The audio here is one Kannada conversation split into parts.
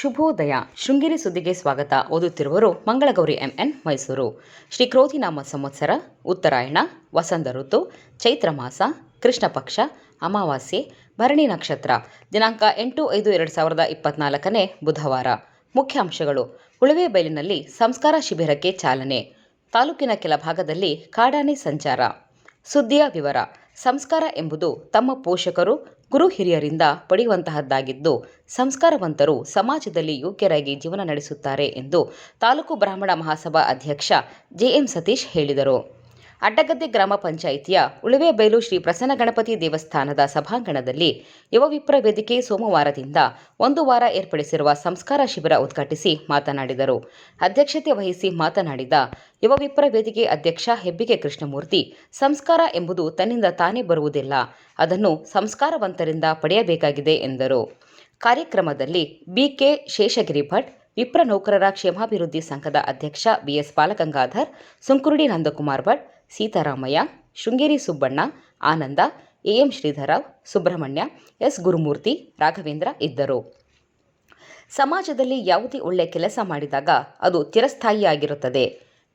ಶುಭೋದಯ. ಶೃಂಗೇರಿ ಸುದ್ದಿಗೆ ಸ್ವಾಗತ. ಓದುತ್ತಿರುವರು ಮಂಗಳಗೌರಿ ಎಂಎನ್ ಮೈಸೂರು. ಶ್ರೀ ಕ್ರೋಧಿನಾಮ ಸಂವತ್ಸರ, ಉತ್ತರಾಯಣ, ವಸಂತ ಋತು, ಚೈತ್ರ ಮಾಸ, ಕೃಷ್ಣ ಪಕ್ಷ, ಅಮಾವಾಸ್ಯೆ, ಭರಣಿ ನಕ್ಷತ್ರ. ದಿನಾಂಕ ಎಂಟು ಐದು ಎರಡು ಸಾವಿರದ ಇಪ್ಪತ್ನಾಲ್ಕನೇ ಬುಧವಾರ. ಮುಖ್ಯಾಂಶಗಳು. ಉಳುವೆಬೈಲಿನಲ್ಲಿ ಸಂಸ್ಕಾರ ಶಿಬಿರಕ್ಕೆ ಚಾಲನೆ. ತಾಲೂಕಿನ ಕೆಲ ಭಾಗದಲ್ಲಿ ಕಾಡಾನೆ ಸಂಚಾರ. ಸುದ್ದಿಯ ವಿವರ. ಸಂಸ್ಕಾರ ಎಂಬುದು ತಮ್ಮ ಪೋಷಕರು, ಗುರು ಹಿರಿಯರಿಂದ ಪಡೆಯುವಂತಹದ್ದಾಗಿದ್ದು, ಸಂಸ್ಕಾರವಂತರು ಸಮಾಜದಲ್ಲಿ ಯೋಗ್ಯರಾಗಿ ಜೀವನ ನಡೆಸುತ್ತಾರೆ ಎಂದು ತಾಲೂಕು ಬ್ರಾಹ್ಮಣ ಮಹಾಸಭಾ ಅಧ್ಯಕ್ಷ ಜೆಎಂ ಸತೀಶ್ ಹೇಳಿದರು. ಅಡ್ಡಗದ್ದೆ ಗ್ರಾಮ ಪಂಚಾಯಿತಿಯ ಉಳುವೆಬೈಲು ಶ್ರೀ ಪ್ರಸನ್ನ ಗಣಪತಿ ದೇವಸ್ಥಾನದ ಸಭಾಂಗಣದಲ್ಲಿ ಯುವ ವಿಪ್ರ ವೇದಿಕೆ ಸೋಮವಾರದಿಂದ ಒಂದು ವಾರ ಏರ್ಪಡಿಸಿರುವ ಸಂಸ್ಕಾರ ಶಿಬಿರ ಉದ್ಘಾಟಿಸಿ ಮಾತನಾಡಿದರು. ಅಧ್ಯಕ್ಷತೆ ವಹಿಸಿ ಮಾತನಾಡಿದ ಯುವ ವಿಪ್ರ ವೇದಿಕೆ ಅಧ್ಯಕ್ಷ ಹೆಬ್ಬಿಗೆ ಕೃಷ್ಣಮೂರ್ತಿ, ಸಂಸ್ಕಾರ ಎಂಬುದು ತನ್ನಿಂದ ತಾನೇ ಬರುವುದಿಲ್ಲ, ಅದನ್ನು ಸಂಸ್ಕಾರವಂತರಿಂದ ಪಡೆಯಬೇಕಾಗಿದೆ ಎಂದರು. ಕಾರ್ಯಕ್ರಮದಲ್ಲಿ ಬಿಕೆ ಶೇಷಗಿರಿ ಭಟ್, ವಿಪ್ರ ನೌಕರರ ಕ್ಷೇಮಾಭಿವೃದ್ಧಿ ಸಂಘದ ಅಧ್ಯಕ್ಷ B S Balagangadhar, Sunkurudi Nandakumar Bhat Seetharamaiah, Sringeri Subbanna, Ananda, A M Shridhara Subrahmanya, S Gurumurthy, Raghavendra ಇದ್ದರು. ಸಮಾಜದಲ್ಲಿ ಯಾವುದೇ ಒಳ್ಳೆಯ ಕೆಲಸ ಮಾಡಿದಾಗ ಅದು ಚಿರಸ್ಥಾಯಿಯಾಗಿರುತ್ತದೆ.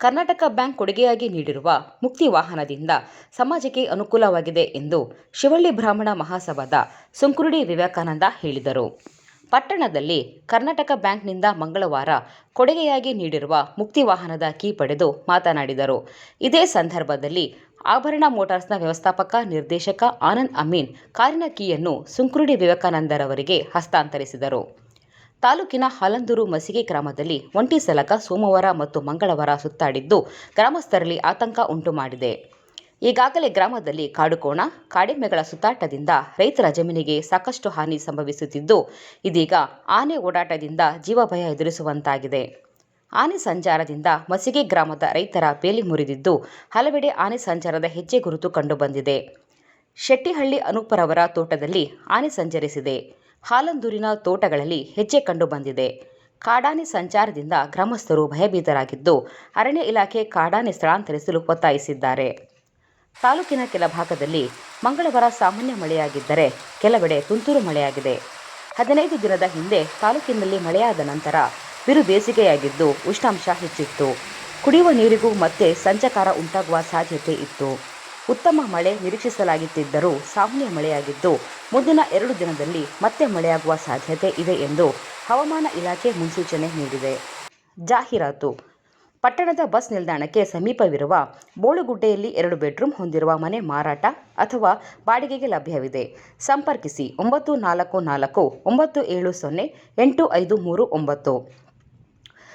ಕರ್ನಾಟಕ ಬ್ಯಾಂಕ್ ಕೊಡುಗೆಯಾಗಿ ನೀಡಿರುವ ಮುಕ್ತಿ ವಾಹನದಿಂದ ಸಮಾಜಕ್ಕೆ ಅನುಕೂಲವಾಗಿದೆ ಎಂದು ಶಿವಳ್ಳಿ ಬ್ರಾಹ್ಮಣ ಮಹಾಸಭಾದ ಸುಂಕುರುಡಿ ವಿವೇಕಾನಂದ ಹೇಳಿದರು. ಪಟ್ಟಣದಲ್ಲಿ ಕರ್ನಾಟಕ ಬ್ಯಾಂಕ್ನಿಂದ ಮಂಗಳವಾರ ಕೊಡುಗೆಯಾಗಿ ನೀಡಿರುವ ಮುಕ್ತಿ ವಾಹನದ ಕೀ ಪಡೆದು ಮಾತನಾಡಿದರು. ಇದೇ ಸಂದರ್ಭದಲ್ಲಿ ಆಭರಣ ಮೋಟಾರ್ಸ್ನ ವ್ಯವಸ್ಥಾಪಕ ನಿರ್ದೇಶಕ ಆನಂದ್ ಅಮೀನ್ ಕಾರಿನ ಕೀಯನ್ನು ಸುಂಕುರುಡಿ ವಿವೇಕಾನಂದರವರಿಗೆ ಹಸ್ತಾಂತರಿಸಿದರು. ತಾಲೂಕಿನ ಹಾಲಂದೂರು ಮಸಿಗೆ ಗ್ರಾಮದಲ್ಲಿ ಒಂಟಿ ಸಲಕ ಸೋಮವಾರ ಮತ್ತು ಮಂಗಳವಾರ ಸುತ್ತಾಡಿದ್ದು ಗ್ರಾಮಸ್ಥರಲ್ಲಿ ಆತಂಕ ಉಂಟು ಮಾಡಿದೆ ಈಗಾಗಲೇ ಗ್ರಾಮದಲ್ಲಿ ಕಾಡುಕೋಣ ಕಾಡೆಮ್ಮೆಗಳ ಸುತ್ತಾಟದಿಂದ ರೈತರ ಜಮೀನಿಗೆ ಸಾಕಷ್ಟು ಹಾನಿ ಸಂಭವಿಸುತ್ತಿದ್ದು, ಇದೀಗ ಆನೆ ಓಡಾಟದಿಂದ ಜೀವಭಯ ಎದುರಿಸುವಂತಾಗಿದೆ. ಆನೆ ಸಂಚಾರದಿಂದ ಮಸಿಗೆ ಗ್ರಾಮದ ರೈತರ ಬೇಲಿ ಮುರಿದಿದ್ದು, ಹಲವೆಡೆ ಆನೆ ಸಂಚಾರದ ಹೆಜ್ಜೆ ಗುರುತು ಕಂಡುಬಂದಿದೆ. ಶೆಟ್ಟಿಹಳ್ಳಿ ಅನೂಪರವರ ತೋಟದಲ್ಲಿ ಆನೆ ಸಂಚರಿಸಿದೆ. ಹಾಲಂದೂರಿನ ತೋಟಗಳಲ್ಲಿ ಹೆಜ್ಜೆ ಕಂಡುಬಂದಿದೆ. ಕಾಡಾನೆ ಸಂಚಾರದಿಂದ ಗ್ರಾಮಸ್ಥರು ಭಯಭೀತರಾಗಿದ್ದು, ಅರಣ್ಯ ಇಲಾಖೆ ಕಾಡಾನೆ ಸ್ಥಳಾಂತರಿಸಲು ಒತ್ತಾಯಿಸಿದ್ದಾರೆ. ತಾಲೂಕಿನ ಕೆಲ ಭಾಗದಲ್ಲಿ ಮಂಗಳವಾರ ಸಾಮಾನ್ಯ ಮಳೆಯಾಗಿದ್ದರೆ ಕೆಲವೆಡೆ ತುಂತುರು ಮಳೆಯಾಗಿದೆ. ಹದಿನೈದು ದಿನದ ಹಿಂದೆ ತಾಲೂಕಿನಲ್ಲಿ ಮಳೆಯಾದ ನಂತರ ಬಿರು ಬೇಸಿಗೆಯಾಗಿದ್ದು ಉಷ್ಣಾಂಶ ಹೆಚ್ಚಿತ್ತು. ಕುಡಿಯುವ ನೀರಿಗೂ ಮತ್ತೆ ಸಂಚಕಾರ ಉಂಟಾಗುವ ಸಾಧ್ಯತೆ ಇತ್ತು. ಉತ್ತಮ ಮಳೆ ನಿರೀಕ್ಷಿಸಲಾಗುತ್ತಿದ್ದರೂ ಸಾಮಾನ್ಯ ಮಳೆಯಾಗಿದ್ದು ಮುಂದಿನ ಎರಡು ದಿನದಲ್ಲಿ ಮತ್ತೆ ಮಳೆಯಾಗುವ ಸಾಧ್ಯತೆ ಇದೆ ಎಂದು ಹವಾಮಾನ ಇಲಾಖೆ ಮುನ್ಸೂಚನೆ ನೀಡಿದೆ. ಜಾಹೀರಾತು ಪಟ್ಟಣದ ಬಸ್ ನಿಲ್ದಾಣಕ್ಕೆ ಸಮೀಪವಿರುವ ಬೋಳುಗುಡ್ಡೆಯಲ್ಲಿ ಎರಡು ಬೆಡ್ರೂಮ್ ಹೊಂದಿರುವ ಮನೆ ಮಾರಾಟ ಅಥವಾ ಬಾಡಿಗೆಗೆ ಲಭ್ಯವಿದೆ. ಸಂಪರ್ಕಿಸಿ ಒಂಬತ್ತು ನಾಲ್ಕು ನಾಲ್ಕು ಒಂಬತ್ತು ಏಳು ಸೊನ್ನೆ ಎಂಟು ಐದು ಮೂರು ಒಂಬತ್ತು.